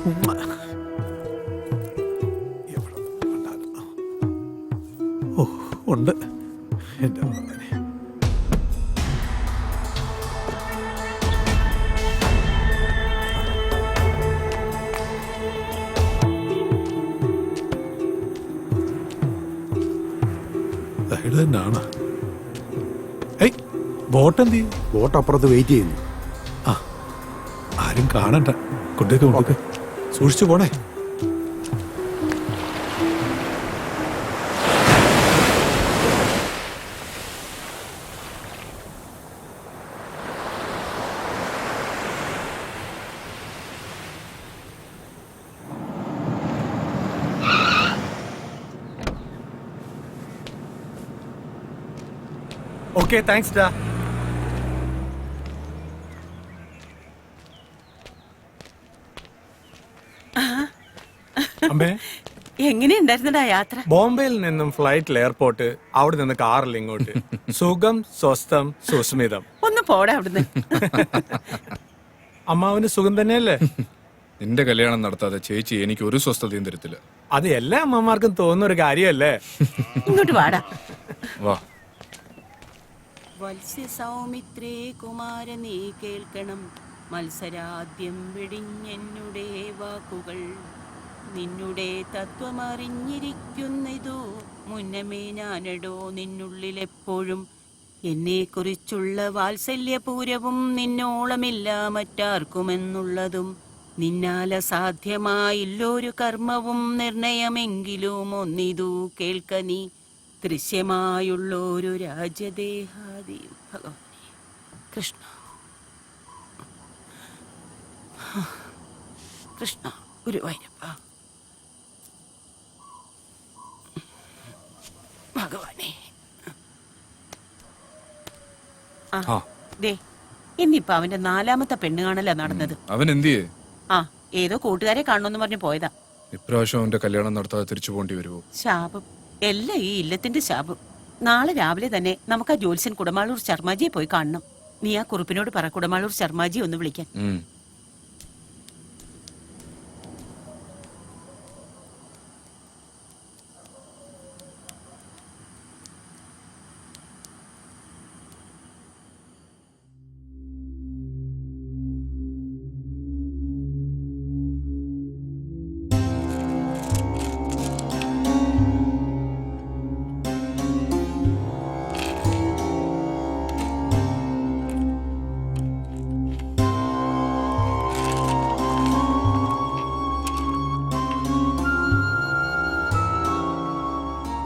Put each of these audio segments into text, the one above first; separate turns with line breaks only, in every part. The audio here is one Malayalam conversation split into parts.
ഓ ഉണ്ട്. എന്റെ ഭഗവാനെ. ദാ ഇത് തന്നെയാണ്. ഏയ് ബോട്ട് എന്ത് ചെയ്യും?
ബോട്ട് അപ്പുറത്ത് വെയിറ്റ് ചെയ്യുന്നു.
ആ ആരും കാണണ്ട. കൊണ്ടേക്ക് കൊണ്ടേക്ക് സൂക്ഷിച്ചു പോണേ.
ഓക്കെ താങ്ക്സ് ഡാ
എങ്ങനെയുണ്ടായിരുന്നടാ യാത്ര?
ബോംബെയിൽ നിന്നും ഫ്ലൈറ്റിൽ എയർപോർട്ട് അവിടെ നിന്ന് കാറിൽ ഇങ്ങോട്ട്. സുഖം സ്വസ്ഥം സുസ്മിതം.
ഒന്ന് പോടാ അവിടുന്ന്.
അമ്മാവന് സുഖം തന്നെയല്ലേ?
നിന്റെ കല്യാണം നടത്താതെ ചേച്ചി എനിക്ക് ഒരു സ്വസ്ഥതയും തരത്തില്ല.
അത് എല്ലാ അമ്മമാർക്കും തോന്നുന്ന ഒരു കാര്യമല്ലേ?
ഇങ്ങോട്ട് വാടാ.
വാ.
വത്സ്യ സൗമിത്രേ കുമാര നീ കേൾക്കണം. മത്സരാദ്യം വെടിഞ്ഞെന്നുടേ വാക്കുകൾ. നിന്നുടെ തത്വമറിഞ്ഞിരിക്കുന്നിതു. മുന്നമേ ഞാനടോ നിന്നുള്ളിലെപ്പോഴും. എന്നെക്കുറിച്ചുള്ള വാത്സല്യപൂരവും നിന്നോളമില്ല മറ്റാർക്കുമെന്നുള്ളതും. നിന്നാല സാധ്യമായില്ലൊരു കർമ്മവും നിർണയമെങ്കിലും ഒന്നിതു കേൾക്ക നീ. ദൃശ്യമായുള്ളൊരു രാജ്യദേഹാദി ഭഗവാനെ. കൃഷ്ണ. കൃഷ്ണ ഗുരുവായൂരപ്പ ഭഗവാനെ ആ. ദേ ഇന്നിപ്പോ അവന്റെ നാലാമത്തെ പെണ്ണ് കാണലാ നടന്നത്
അവൻ എന്തിയേ
ആ ഏതോ കൂട്ടുകാരെ കാണണമെന്ന് പറഞ്ഞു പോയതാ.
ഇപ്രാവശ്യം അവന്റെ കല്യാണം നടത്താതെ തിരിച്ചു പോണ്ടി വരുമോ
ശാപം. എല്ലാം ഈ ഇല്ലത്തിന്റെ ശാപം. നാളെ രാവിലെ തന്നെ നമുക്ക് ആ ജോത്സ്യൻ കുടമാളൂർ ശർമാജിയെ പോയി കാണണം. നീ ആ കുറിപ്പിനോട് പറ കുടമാളൂർ ശർമാജിയെ ഒന്ന് വിളിക്കാൻ.
ഉം.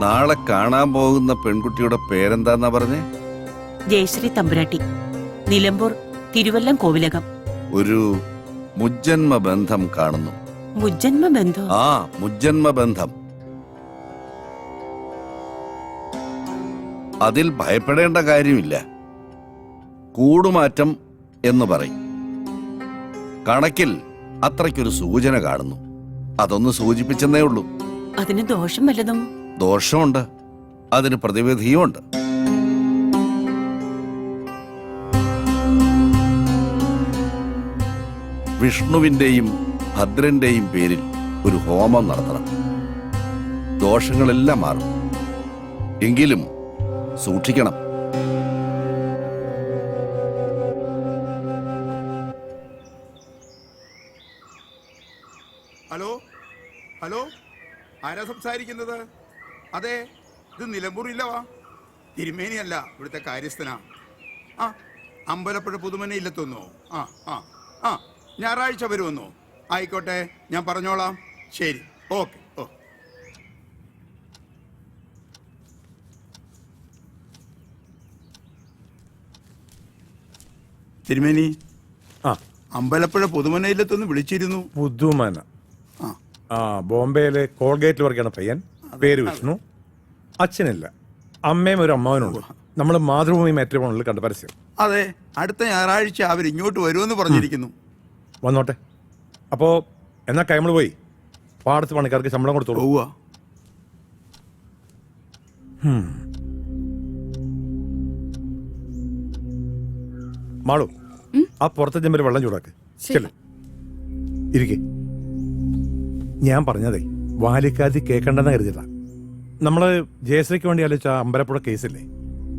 നാളെ കാണാൻ പോകുന്ന പെൺകുട്ടിയുടെ പേരെന്താന്നാ പറഞ്ഞേ?
ജയശ്രീ തമ്പുരാട്ടി നിലമ്പൂർ തിരുവല്ലം കോവിലകം.
ഒരു മുജ്ജന്മ ബന്ധം കാണുന്നു.
മുജ്ജന്മ ബന്ധോ?
ആ മുജ്ജന്മ ബന്ധം. അതിൽ ഭയപ്പെടേണ്ട കാര്യമില്ല. കൂടുമാറ്റം എന്ന് പറയും. കണക്കിൽ അത്രയ്ക്കൊരു സൂചന കാണുന്നു. അതൊന്ന് സൂചിപ്പിച്ചെന്നേ ഉള്ളൂ.
അതിന് ദോഷം വല്ലതും?
ദോഷമുണ്ട്. അതിന് പ്രതിവിധിയുമുണ്ട്. വിഷ്ണുവിന്റെയും ഭദ്രന്റെയും പേരിൽ ഒരു ഹോമം നടത്തണം. ദോഷങ്ങളെല്ലാം മാറും. എങ്കിലും സൂക്ഷിക്കണം.
ഹലോ? ഹലോ? ആരാ സംസാരിക്കുന്നത്? അതെ ഇത് നിലമ്പൂരില്ലവാ. തിരുമേനിയല്ല ഇവിടുത്തെ കാര്യസ്ഥനാ. ആ അമ്പലപ്പുഴ പുതുമനെ ഇല്ലെത്തുന്നോ ആ ആ ആ ഞായറാഴ്ച വരുമെന്നോ? ആയിക്കോട്ടെ ഞാൻ പറഞ്ഞോളാം. ശരി ഓക്കെ ഓ. തിരുമേനി
ആ.
അമ്പലപ്പുഴ പുതുമന ഇല്ലെത്തൊന്ന് വിളിച്ചിരുന്നു.
പുതുമന.
ആ.
ആ ബോംബെയിലെ കോൾഗേറ്റിൽ വർക്കാണ് പയ്യൻ. പേര് വിഷ്ണു അച്ഛനില്ല അമ്മയും ഒരു അമ്മാവനുണ്ട്. നമ്മൾ മാതൃഭൂമി മാട്രിമോണിൽ കണ്ട പരസ്യം.
അതെ അടുത്ത ഞായറാഴ്ച അവർ ഇങ്ങോട്ട് വരുമെന്ന് പറഞ്ഞിരിക്കുന്നു.
വന്നോട്ടെ. അപ്പോ എന്നാ കൈമൾ പോയി? പാടത്ത് പണിക്കാർക്ക് ശമ്പളം കൊടുത്തോളൂ.
പോവുക
മാളു ആ പുറത്തെ ചെമ്പര് വെള്ളം ചൂടാക്ക്. ചെല്ലു. ഇരിക്കേ. ഞാൻ പറഞ്ഞതേ വാലിക്കാതി കേൾക്കണ്ടെന്ന് കരുതില്ല നമ്മൾ ജയശ്രീക്ക് വേണ്ടി ആലോചിച്ച അമ്പലപ്പുഴ കേസില്ലേ?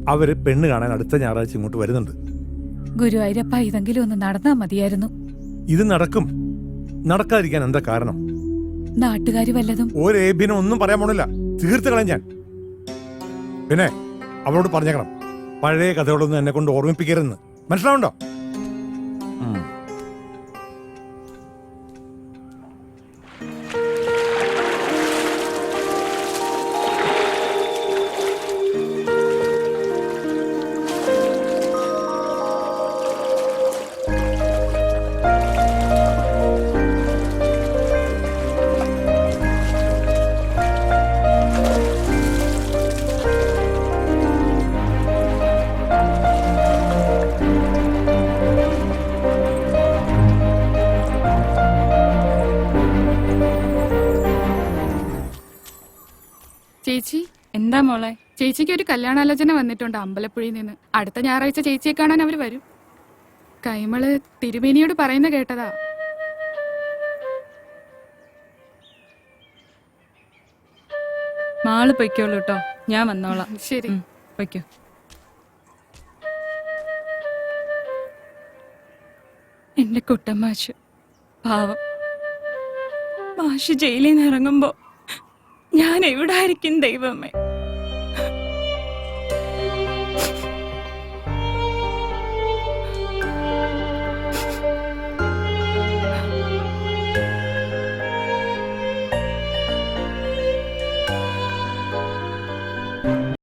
അവർ പെണ്ണ് കാണാൻ അടുത്ത ഞായറാഴ്ച ഇങ്ങോട്ട് വരുന്നുണ്ട്.
ഗുരുവായൂരപ്പ ഇതെങ്കിലും ഒന്ന് നടന്നാ മതിയായിരുന്നു.
ഇത് നടക്കും. നടക്കാതിരിക്കാൻ എന്താ കാരണം?
നാട്ടുകാര് വല്ലതും
ഒരു ഏബിനും ഒന്നും പറയാൻ പോണില്ല. തീർത്ത് കളയും ഞാൻ. പിന്നെ അവളോട് പറഞ്ഞേക്കണം. പഴയ കഥകളൊന്നും എന്നെ കൊണ്ട് ഓർമ്മിപ്പിക്കരുതെന്ന്. മനസ്സിലാവുണ്ടോ?
എന്താ മോളെ? ചേച്ചിക്ക് ഒരു കല്യാണാലോചന വന്നിട്ടുണ്ട് അമ്പലപ്പുഴയിൽ നിന്ന്. അടുത്ത ഞായറാഴ്ച ചേച്ചിയെ കാണാൻ അവർ വരും. കൈമൾ തിരുമേനിയോട് പറയുന്ന കേട്ടതാ.
മാൾ പൊയ്ക്കോളൂ കേട്ടോ ഞാൻ വന്നോളാം.
ശരി.
പൊയ്ക്കോ. എന്റെ കുട്ടമാഷ് പാവം. മാഷ് ജയിലിൽ നിന്ന് ഇറങ്ങുമ്പോ ഞാൻ എവിടെ ആയിരിക്കും ദൈവമേ?